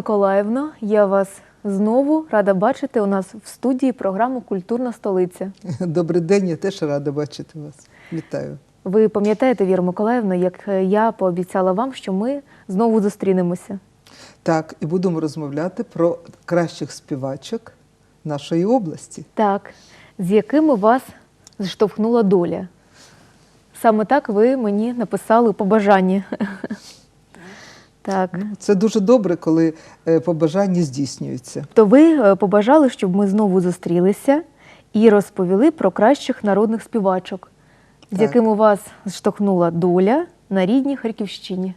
Миколаївна, я вас знову рада бачити у нас в студії програми Культурна столиця. Добрий день, я теж рада бачити вас. Вітаю. Ви пам'ятаєте, Віра Миколаївна, як я пообіцяла вам, що ми знову зустрінемося. Так, і будемо розмовляти про кращих співачок нашої області. Так, з якими вас зіштовхнула доля. Саме так ви мені написали побажання. Так. Це дуже добре, коли е, побажання здійснюються. То ви е, побажали, щоб ми знову зустрілися і розповіли про кращих народних співачок, з Так. якими вас зіштовхнула доля на рідній Харківщині.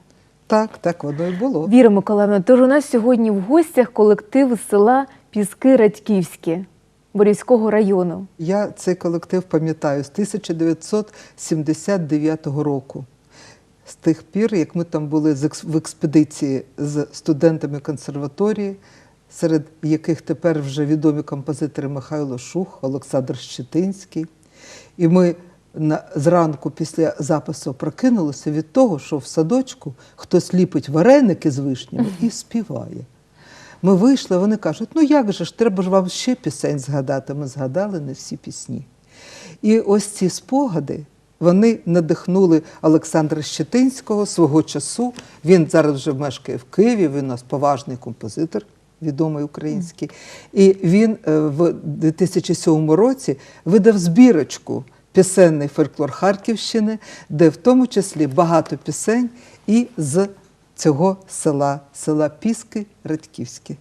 Так, так воно і було. Віра Миколаївна, тож у нас сьогодні в гостях колектив з села Піски Радьківське Борівського району. Я цей колектив пам'ятаю з 1979 року. З тих пір, як ми там були в експедиції з студентами консерваторії, серед яких тепер вже відомі композитори Михайло Шух, Олександр Щетинський. І ми зранку після запису прокинулися від того, що в садочку хтось ліпить вареники з вишнями і співає. Ми вийшли, вони кажуть, ну як же ж, треба ж вам ще пісень згадати. Ми згадали не всі пісні. І ось ці спогади вони надихнули Олександра Щетинського свого часу. Він зараз вже мешкає в Києві, він у нас поважний композитор, відомий український. І він е, в 2007 році видав збірочку пісенний фольклор Харківщини, де в тому числі багато пісень і з цього села, села Піски Радьківське.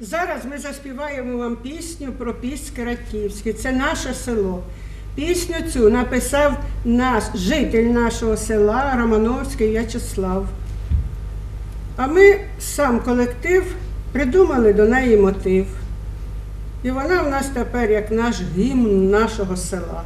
Зараз ми заспіваємо вам пісню про Піски Ратівське. Це наше село. Пісню цю написав наш житель нашого села Романовський В'ячеслав. А ми, сам колектив, придумали до неї мотив. І вона в нас тепер як наш гімн нашого села.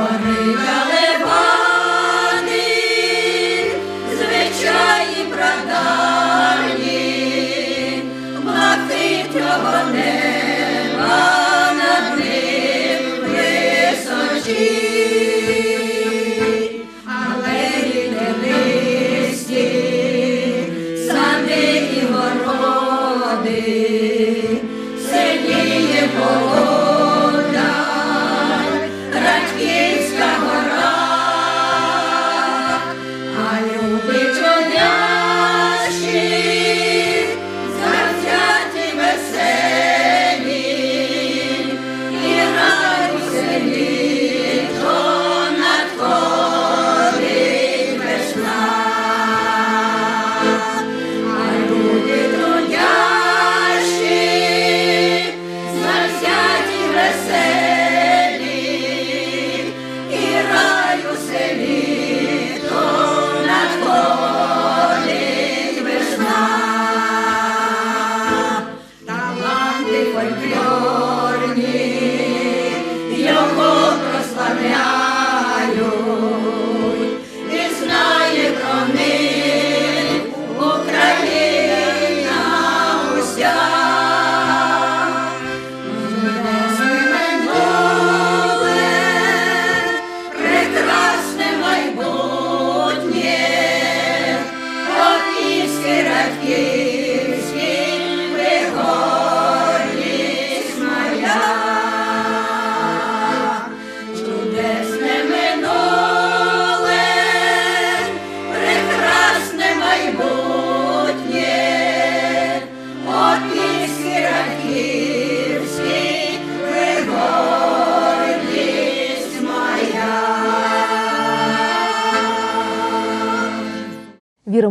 Gloria.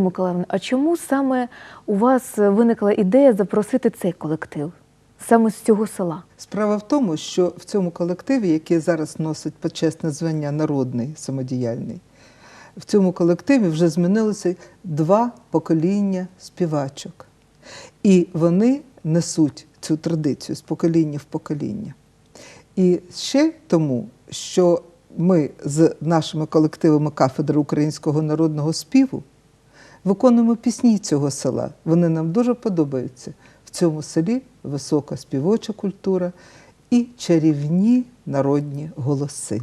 Миколаївна, а чому саме у вас виникла ідея запросити цей колектив? Саме з цього села? Справа в тому, що в цьому колективі, який зараз носить почесне звання народний самодіяльний, в цьому колективі вже змінилося два покоління співачок. І вони несуть цю традицію з покоління в покоління. І ще тому, що ми з нашими колективами кафедри українського народного співу виконуємо пісні цього села. Вони нам дуже подобаються. В цьому селі висока співоча культура і чарівні народні голоси.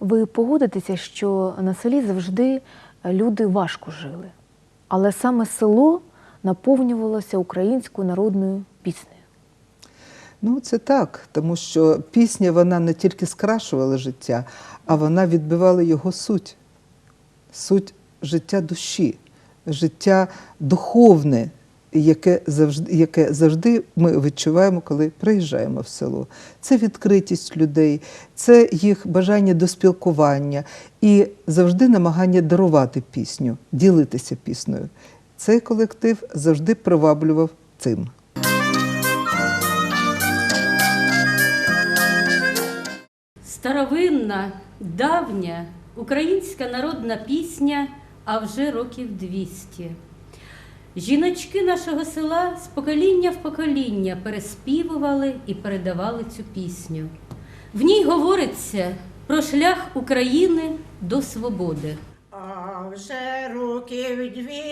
Ви погодитеся, що на селі завжди люди важко жили, але саме село наповнювалося українською народною піснею. Ну, це так, тому що пісня вона не тільки скрашувала життя, а вона відбивала його суть, суть життя душі, життя духовне, яке завжди, яке завжди ми відчуваємо, коли приїжджаємо в село. Це відкритість людей, це їх бажання до спілкування і завжди намагання дарувати пісню, ділитися піснею. Цей колектив завжди приваблював цим. Старовинна, давня українська народна пісня, а вже років 200. Жіночки нашого села з покоління в покоління переспівували і передавали цю пісню. В ній говориться про шлях України до свободи. А вже років двісті.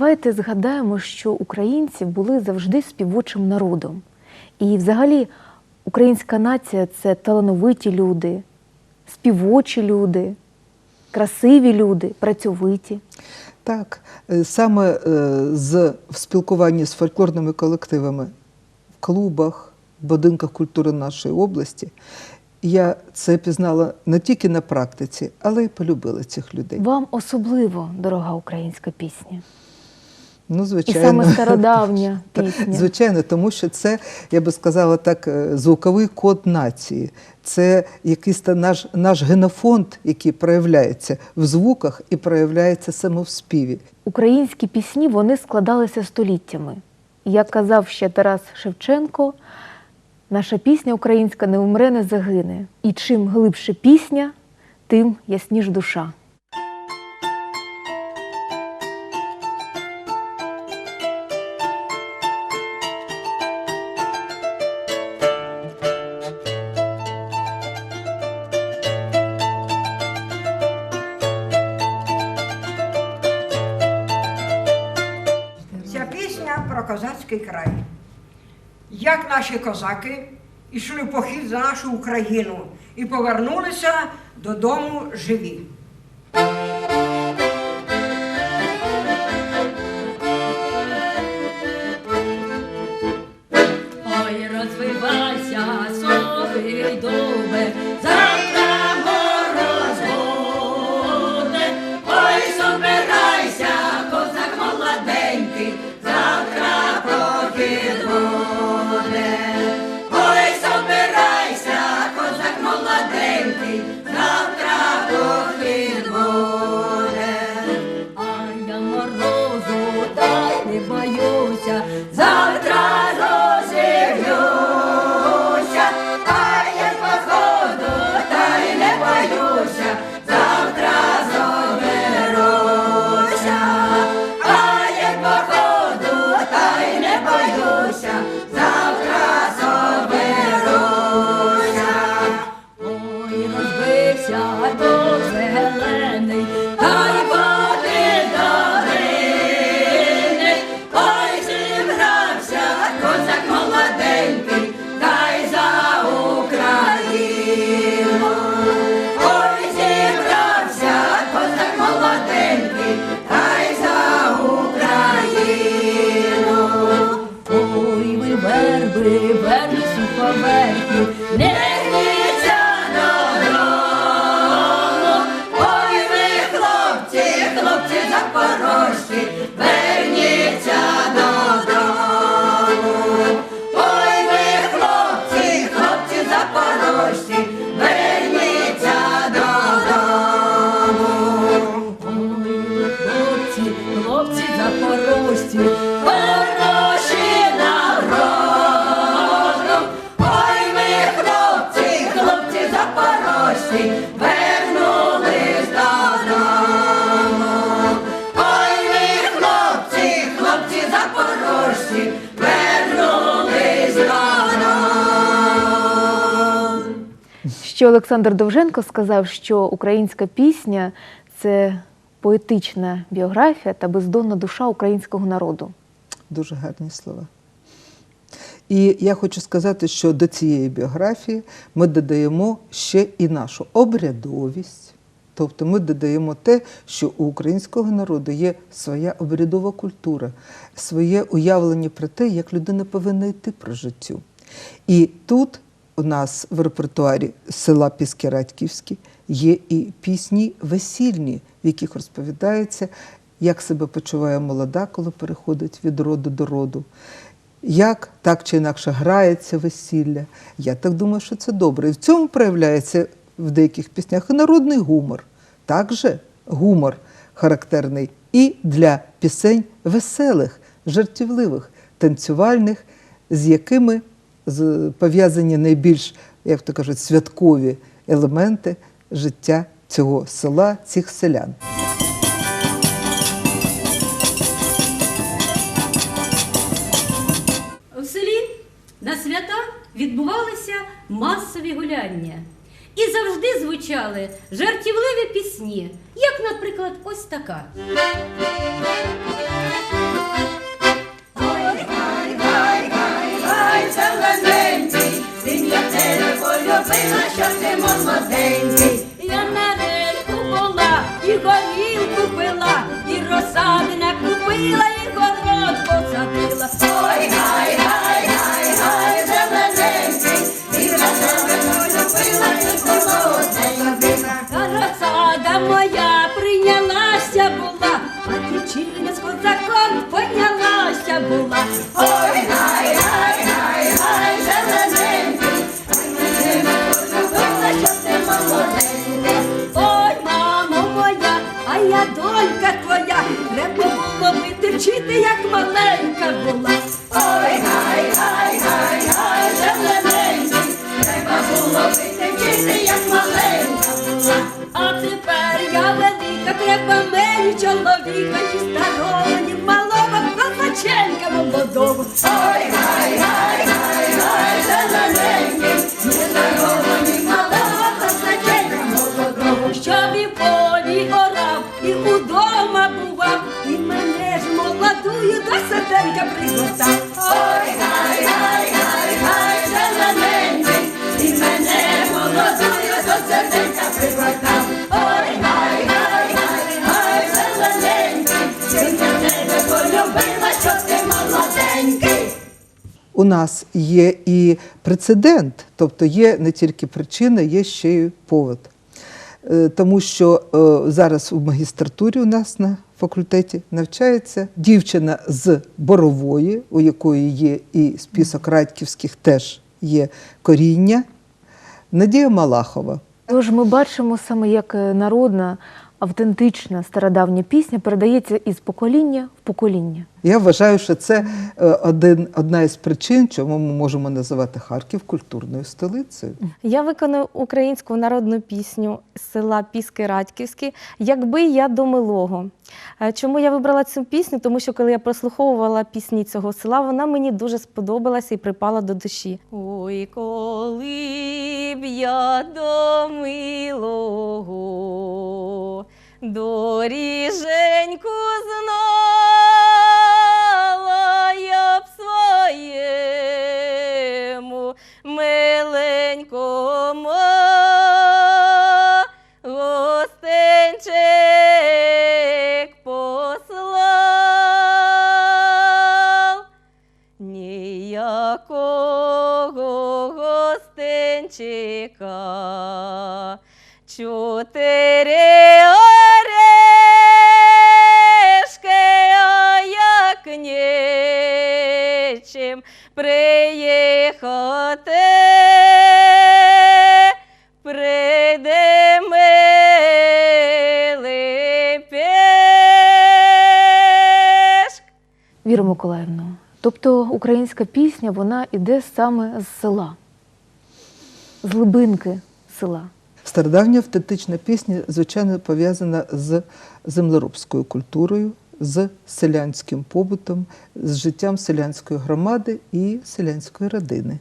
Давайте згадаємо, що українці були завжди співочим народом. І взагалі українська нація це талановиті люди, співочі люди, красиві люди, працьовиті. Так, е, саме е, з в спілкуванні з фольклорними колективами в клубах, в будинках культури нашої області, я це пізнала не тільки на практиці, але й полюбила цих людей. Вам особливо дорога українська пісня. Ну, І звичайно. саме стародавня пісня. Звичайно, тому що це, я би сказала так, е, звуковий код нації. Це якийсь наш, наш генофонд, який проявляється в звуках і проявляється саме в співі. Українські пісні вони складалися століттями. Як казав ще Тарас Шевченко, наша пісня українська не умре, не загине. І чим глибше пісня, тим ясніш душа. Про козацький край. Як наші козаки йшли в похід за нашу Україну і повернулися додому живі. Олександр Довженко сказав, що українська пісня це поетична біографія та бездонна душа українського народу. Дуже гарні слова. І я хочу сказати, що до цієї біографії ми додаємо ще і нашу обрядовість. Тобто ми додаємо те, що у українського народу є своя обрядова культура, своє уявлення про те, як людина повинна йти про життю. І тут у нас в репертуарі села Піскерадьківські є і пісні весільні, в яких розповідається, як себе почуває молода, коли переходить від роду до роду. Як так чи інакше грається весілля. Я так думаю, що це добре. І в цьому проявляється в деяких піснях і народний гумор. Також гумор характерний і для пісень веселих, жартівливих, танцювальних, з якими пов'язані найбільш, як то кажуть, святкові елементи життя цього села, цих селян. В селі на свята відбувалися масові гуляння. І завжди звучали жартівливі пісні, як, наприклад, ось така. Полюбила, що ти молоденький. Я на рельку була, і горілку пила, і розсади накупила, і город посадила. Ой, гай, гай, гай, гай, зелененький, тебе полюбила, що ти молоденький. Та розсада моя прийнялася була, а дівчина з козаком понялася була. Ой, гай, гай, а я донька твоя, треба було бити вчити, як маленька була. Ой, гай, гай, гай, гай, зелененький, треба було бити вчити, як маленька була. А тепер я велика, треба мені чоловіка, ні нас є і прецедент, тобто є не тільки причина, є ще й повод. Е, Тому що е, зараз у магістратурі у нас на факультеті навчається дівчина з Борової, у якої є і список радьківських теж є коріння, Надія Малахова. Тож ми бачимо саме, як е, народна, автентична стародавня пісня передається із покоління в покоління. Я вважаю, що це е, один, одна із причин, чому ми можемо називати Харків культурною столицею. Я виконую українську народну пісню з села Піски Радьківські, якби я до милого. Е, Чому я вибрала цю пісню? Тому що коли я прослуховувала пісні цього села, вона мені дуже сподобалася і припала до душі. Ой, коли б я до милого, доріженьку українська пісня вона йде саме з села, з глибинки села. Стародавня автентична пісня, звичайно, пов'язана з землеробською культурою, з селянським побутом, з життям селянської громади і селянської родини.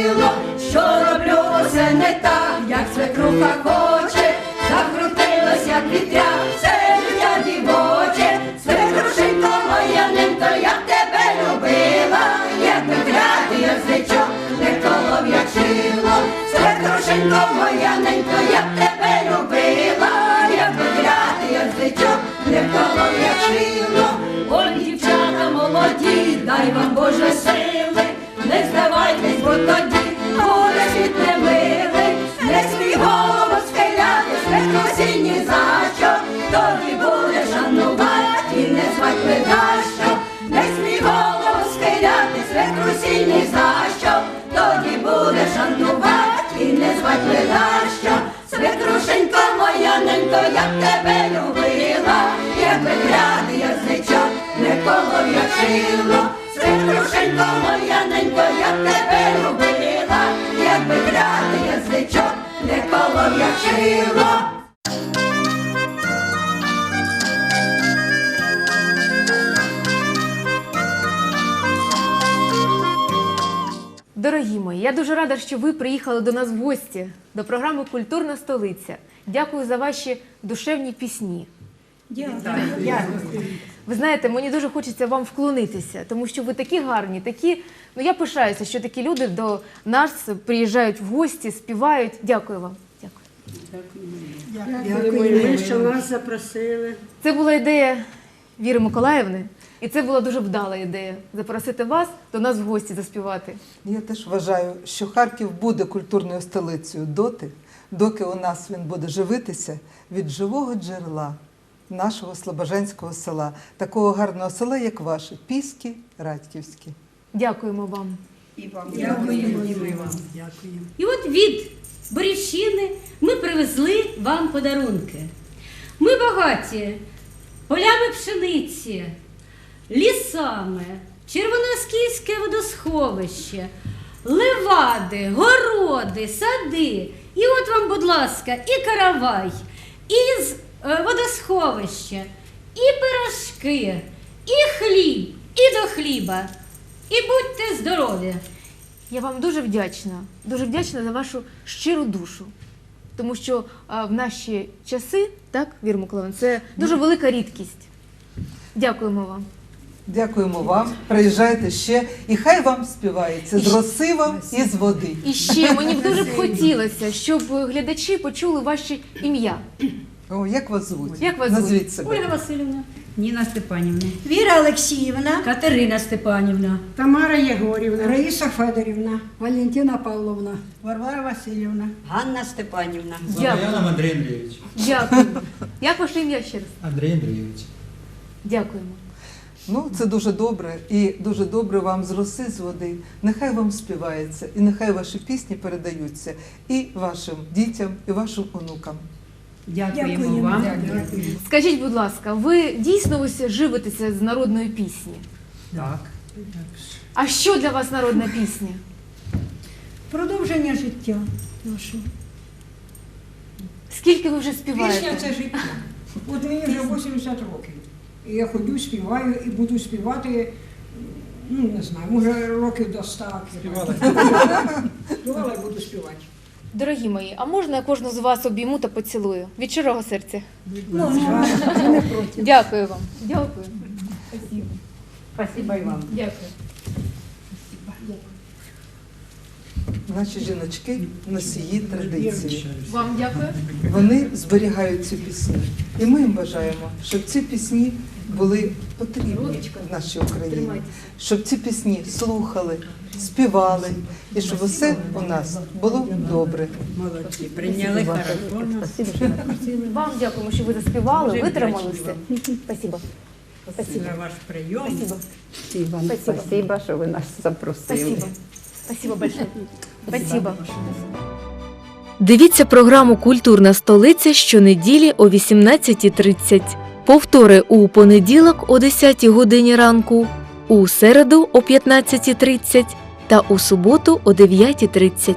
Я жило, що роблю все не так, як свекруха хоче, закрутилось, як вітря, все життя дівоче, свекрушенько моя ненько, як тебе любила, якби клятий язичок не колов я жило, свекрушенько моя ненько, як тебе любила, якби клятий язичок не колов я жило, ой, дівчата молоді, дай вам Боже сили, ненько, як тебе любила, якби гряти язичок, не колов я шило, свекрушенько моя ненько, як тебе любила, якби гряти язичок, не колов. Дорогі мої, я дуже рада, що ви приїхали до нас в гості до програми Культурна столиця. Дякую за ваші душевні пісні. Ви знаєте, мені дуже хочеться вам вклонитися, тому що ви такі гарні, такі. Ну я пишаюся, що такі люди до нас приїжджають в гості, співають. Дякую вам. Дякую. Дякуємо і ми, що нас запросили. Це була ідея Віри Миколаївни, і це була дуже вдала ідея запросити вас до нас в гості заспівати. Я теж вважаю, що Харків буде культурною столицею доти, доки у нас він буде живитися від живого джерела нашого Слобожанського села, такого гарного села, як ваше, Піски, Радьківські. Дякуємо вам. І от від Борівщини ми привезли вам подарунки. Ми багаті полями пшениці, лісами, червоноскільське водосховище, левади, городи, сади. І от вам, будь ласка, і каравай, і е, водосховище, і пирожки, і хліб, і до хліба. І будьте здорові! Я вам дуже вдячна, дуже вдячна за вашу щиру душу. Тому що а, в наші часи, так, Вір це дуже велика рідкість. Дякуємо вам. Дякуємо вам. Приїжджайте ще, і хай вам співається з роси вам і з води. І ще мені б дуже б хотілося, щоб глядачі почули ваші ім'я. О, як вас звуть? Як вас звуть? Назвіть себе. Ольга Васильівна, Ніна Степанівна, Віра Олексіївна, Катерина Степанівна, Тамара Єгорівна. Раїса Федорівна, Валентина Павловна, Варвара Васильівна. Ганна Степанівна. Дякую. Замаяном Андрей Андреевич. Дякую. Як ваше ім'я ще раз? Андрей Андреевич. Дякуємо. Ну, це дуже добре, і дуже добре вам з роси з води. Нехай вам співається, і нехай ваші пісні передаються і вашим дітям, і вашим онукам. дякуємо вам. Скажіть, будь ласка, ви дійсно ось живетеся з народної пісні? Так. А що для вас народна пісня? Продовження життя нашого. Скільки ви вже Пісня співаєте? це життя. От мені вже 80 років. І я ходю, співаю і буду співати, ну не знаю, може років до ста. Співала. Співала і буду співати. Дорогі мої, а можна я кожну з вас обійму та поцілую? Від щирого серця. Дякую вам. Дякую. Спасибо. Спасибо і вам. Дякую. Наші жіночки носії традиції. Вам дякую. Вони зберігають ці пісні. І ми їм бажаємо, щоб ці пісні були потрібні в нашій Україні, щоб ці пісні слухали, співали, і щоб усе у нас було добре. Молодці, прийняли хорошо. Вам дякуємо, що ви заспівали, витрималися. Спасибо. Спасибо. За ваш прийом. Спасибо. Вам Спасибо. спасибо, що ви нас запросили. Спасибо. Спасибо большое. Спасибо. Дивіться програму Культурна столиця щонеділі о 18.30. Повтори у понеділок о 10 годині ранку, у середу о 15.30 та у суботу о 9.30.